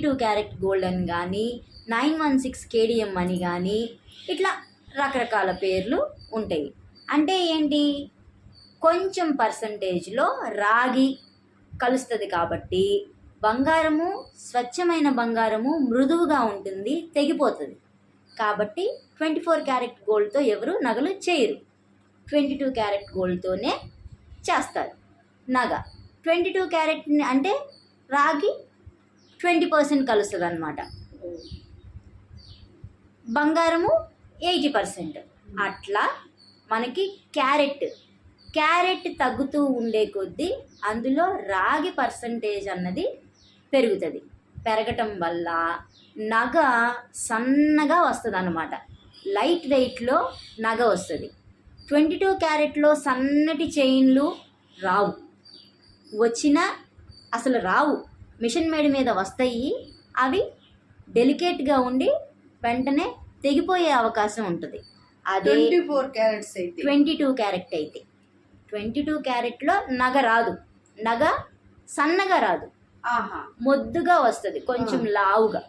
Two carat gold అని కానీ nine one six KDM అని కానీ ఇట్లా రకరకాల పేర్లు ఉంటాయి. అంటే ఏంటి? కొంచెం పర్సంటేజ్లో రాగి కలుస్తుంది కాబట్టి బంగారము స్వచ్ఛమైన బంగారము మృదువుగా ఉంటుంది తెగిపోతుంది. కాబట్టి ట్వంటీ ఫోర్ క్యారెట్ గోల్డ్తో ఎవరు నగలు చేయరు. ట్వంటీ టూ క్యారెట్ గోల్డ్తోనే చేస్తారు. నగ. ట్వంటీ టూ క్యారెట్ అంటే రాగి ట్వంటీ పర్సెంట్ కలుస్తుంది అనమాట బంగారము ఎయిటీ పర్సెంట్. అట్లా మనకి క్యారెట్ క్యారెట్ తగ్గుతూ ఉండే కొద్దీ అందులో రాగి పర్సంటేజ్ అన్నది పెరుగుతుంది. పెరగటం వల్ల నగ సన్నగా వస్తుంది అనమాట లైట్ వెయిట్లో నగ వస్తుంది. ట్వంటీ టూ క్యారెట్లో సన్నటి చైన్లు రావు. వచ్చినా అసలు రావు. మిషన్ మేడ్ మీద వస్తాయి. అవి డెలికేట్గా ఉండి వెంటనే తెగిపోయే అవకాశం ఉంటుంది. అదే ట్వంటీ ఫోర్ క్యారెట్స్ అయితే. ట్వంటీ టూ క్యారెట్ అయితే. ట్వంటీ టూ క్యారెట్లో నగ రాదు. నగ సన్నగా రాదు. ఆహా. మొద్దుగా వస్తుంది కొంచెం లావుగా.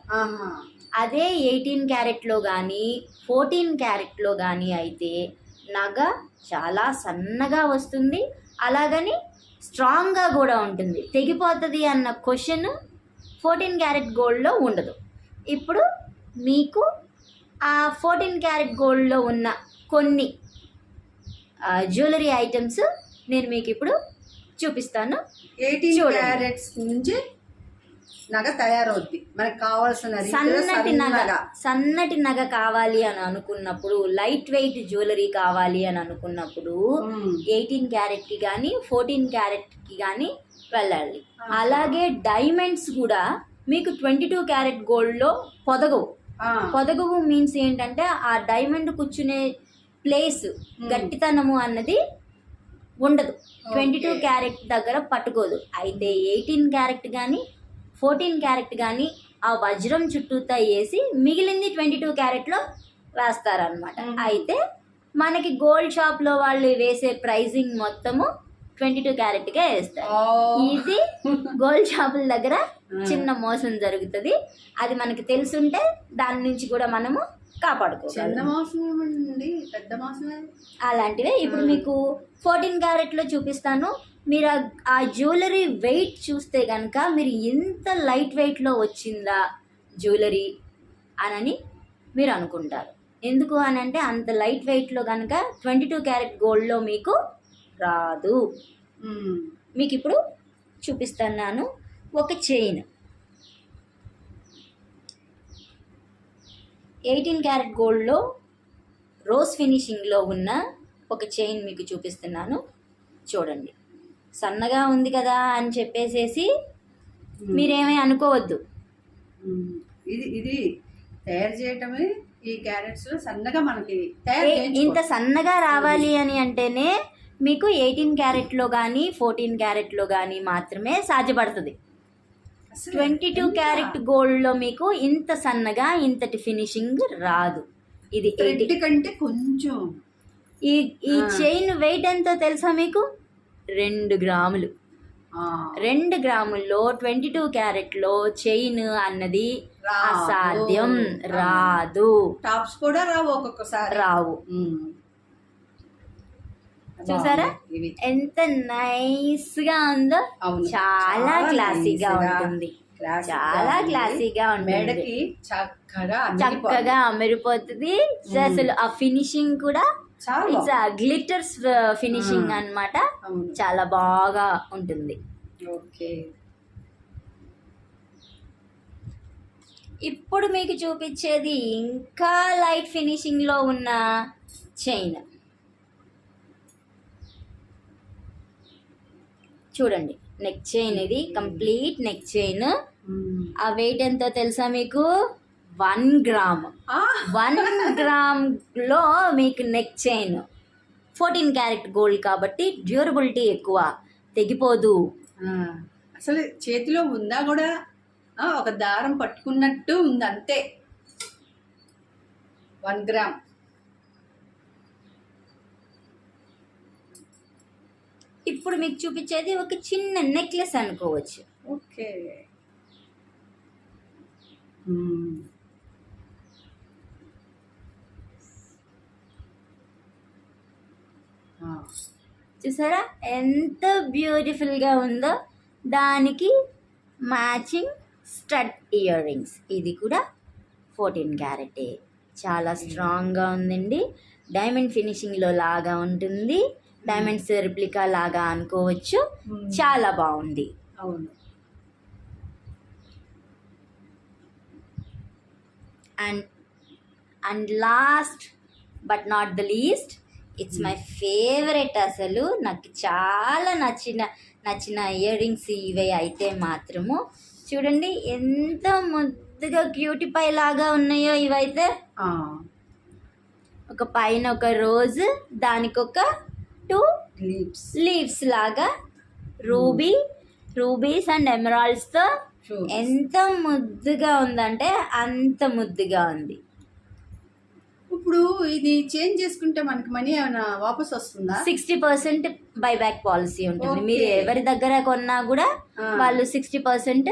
అదే ఎయిటీన్ క్యారెట్లో కానీ ఫోర్టీన్ క్యారెట్లో కానీ అయితే నగ చాలా సన్నగా వస్తుంది. అలాగని స్ట్రాంగ్గా కూడా ఉంటుంది. తెగిపోతుంది అన్న క్వశ్చన్ ఫోర్టీన్ క్యారెట్ గోల్డ్లో ఉండదు. ఇప్పుడు మీకు ఆ ఫోర్టీన్ క్యారెట్ గోల్డ్లో ఉన్న కొన్ని జ్యువెలరీ ఐటమ్స్ నేను మీకు ఇప్పుడు చూపిస్తాను. ఎయిటీన్. క్యారెట్స్ నుంచి నగ తయారవుద్ది. మనకు కావాల్సిన సన్నటి నగ. సన్నటి నగ కావాలి అని అనుకున్నప్పుడు లైట్ వెయిట్ జ్యువెలరీ కావాలి అని అనుకున్నప్పుడు. ఎయిటీన్ క్యారెట్కి కానీ ఫోర్టీన్ క్యారెట్కి కానీ వెళ్ళాలి. అలాగే డైమండ్స్ కూడా మీకు ట్వంటీ టూ క్యారెట్ గోల్డ్లో పొదగవు. ఆ, పొదగవు మీన్స్ ఏంటంటే ఆ డైమండ్ కూర్చునే ప్లేస్ గట్టితనము అన్నది ఉండదు. Twenty two. క్యారెట్ దగ్గర పట్టుకోదు. అయితే ఎయిటీన్ క్యారెట్ కానీ ఫోర్టీన్ క్యారెట్ కానీ ఆ వజ్రం చుట్టూతా వేసి మిగిలింది ట్వంటీ టూ క్యారెట్లో వేస్తారనమాట. అయితే మనకి గోల్డ్ షాప్లో వాళ్ళు వేసే ప్రైజింగ్ మొత్తము ట్వంటీ టూ క్యారెట్కే వేస్తారు. ఇది గోల్డ్ షాపుల దగ్గర. చిన్న మోసం జరుగుతుంది అది మనకి తెలుసుంటే దాని నుంచి కూడా మనము కాపాడుకోవాలి అలాంటివే ఇప్పుడు. మీకు ఫోర్టీన్ క్యారెట్లో చూపిస్తాను మీరు ఆ- జ్యువెలరీ వెయిట్ చూస్తే కనుక మీరు ఎంత లైట్ వెయిట్లో వచ్చిందా జ్యువెలరీ అనని మీరు అనుకుంటారు. ఎందుకు అని అంటే అంత లైట్ వెయిట్లో కనుక ట్వంటీ టూ క్యారెట్ గోల్డ్లో మీకు రాదు. మీకు ఇప్పుడు చూపిస్తున్నాను ఒక చైన్. ఎయిటీన్ క్యారెట్ గోల్డ్లో రోజ్ ఫినిషింగ్లో ఉన్న ఒక చైన్ మీకు చూపిస్తున్నాను. చూడండి. సన్నగా ఉంది కదా అని చెప్పేసేసి మీరేమీ అనుకోవద్దు. ఇది ఇది తయారు చేయటమే ఈ క్యారెట్స్ సన్నగా మనకి ఇంత సన్నగా రావాలి అని అంటేనే మీకు ఎయిటీన్ క్యారెట్లో కానీ ఫోర్టీన్ క్యారెట్లో కానీ మాత్రమే సాధ్యపడుతుంది. ట్వంటీ టూ క్యారెట్ గోల్డ్లో మీకు ఇంత సన్నగా ఇంతటి ఫినిషింగ్ రాదు. ఇది కంటే కొంచెం. ఈ ఈ. చైన్ వెయిట్ ఎంతో తెలుసా మీకు? రెండు గ్రాములు. రెండు గ్రాముల్లో ట్వంటీ టూ క్యారెట్లో చైన్ అన్నది. అసాధ్యం. రాదు. టాప్స్ కూడా రావు ఒక్కొక్కసారి. రావు. చూసారా? ఎంత నైస్గా ఉందో. చాలా క్లాసీగా ఉంటుంది. చాలా. క్లాసీగా ఉంటుంది. చక్కగా అమరిపోతుంది అసలు ఆ ఫినిషింగ్ కూడా ఇట్స్ గ్లిటర్స్ ఫినిషింగ్ అవును. చాలా బాగా ఉంటుంది. ఓకే. ఇప్పుడు మీకు చూపించేది ఇంకా లైట్ ఫినిషింగ్లో ఉన్న చైన్. చూడండి నెక్ చైన్ ఇది. Complete neck chain. ఆ వెయిట్ ఎంతో తెలుసా మీకు? One gram. ఆ, వన్ గ్రామ్లో మీకు neck chain fourteen carat gold కాబట్టి డ్యూరబిలిటీ ఎక్కువ. తెగిపోదు. ఆ, అసలు చేతిలో ఉందా కూడా? ఆ, ఒక దారం పట్టుకున్నట్టు ఉంది అంతే. One gram. ఇప్పుడు మీకు చూపించేది ఒక చిన్న నెక్లెస్ అనుకోవచ్చు. Okay hmm. ఆ, చూసారా? ఎంత బ్యూటిఫుల్గా ఉందో. దానికి మ్యాచింగ్ స్టడ్ ఇయర్ రింగ్స్ ఇది కూడా ఫోర్టీన్ క్యారెటే చాలా స్ట్రాంగ్గా ఉందండి. డైమండ్ ఫినిషింగ్లో లాగా ఉంటుంది. డైమండ్స్ రిప్లికా లాగా అనుకోవచ్చు. మ్మ్. చాలా బాగుంది. అవును. And and last but not the least it's my favourite అసలు. నాకు చాలా నచ్చిన నచ్చిన ఇయర్ రింగ్స్ ఇవే అయితే మాత్రము. చూడండి ఎంత ముద్దుగా క్యూటీ పై లాగా ఉన్నాయో ఇవైతే. ఒక పైన ఒక రోజు దానికి ఒక టూ లిప్స్ లీవ్స్ లాగా. రూబీ రూబీస్ అండ్ ఎమరాల్డ్స్తో. ఎంత ముద్దుగా ఉందంటే అంత ముద్దుగా ఉంది. ఇప్పుడు ఇది చేంజ్ చేసుకుంటే మనకి మనీ ఏమైనా వాపస్ వస్తుందా? సిక్స్టీ పర్సెంట్ బైబ్యాక్ పాలసీ ఉంటుంది. మీరు ఎవరి దగ్గర కొన్నా కూడా. వాళ్ళు సిక్స్టీ పర్సెంట్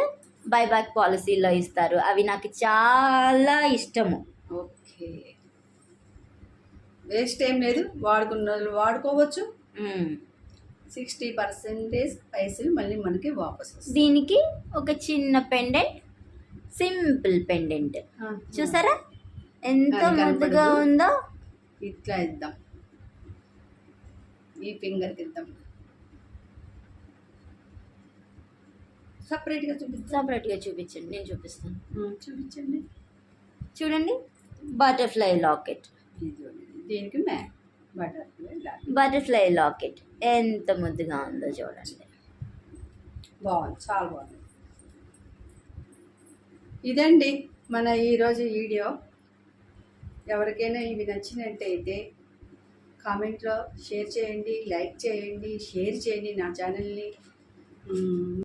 బైబ్యాక్ పాలసీలో ఇస్తారు. అవి నాకు చాలా ఇష్టము. ఓకే. వేస్ట్ ఏం లేదు. వాడుకున్న వాడుకోవచ్చు. సిక్స్టీ పర్సెంటేజ్ పైసలు మళ్ళీ మనకి వాపస్ దీనికి ఒక చిన్న పెండెంట్ సింపుల్ పెండెంట్ చూసారా? ఎంత ముద్దుగా. ఉందో? ఇట్లా ఇద్దాం. ఈ ఫింగర్కి ఇద్దాం. సపరేట్గా చూపిద్దాం. సపరేట్గా చూపించండి. నేను చూపిస్తాను. చూపించండి. చూడండి. Butterfly locket. దీనికి మ్యాక్ బటర్ఫ్లై బటర్ఫ్లై లాకెట్ ఎంత ముద్దుగా ఉందో చూడండి. బాగుంది. చాలా బాగుంది. ఇదండి మన ఈరోజు వీడియో. ఎవరికైనా ఇవి నచ్చినట్టయితే కామెంట్లో షేర్ చేయండి లైక్ చేయండి షేర్ చేయండి నా ఛానల్ని.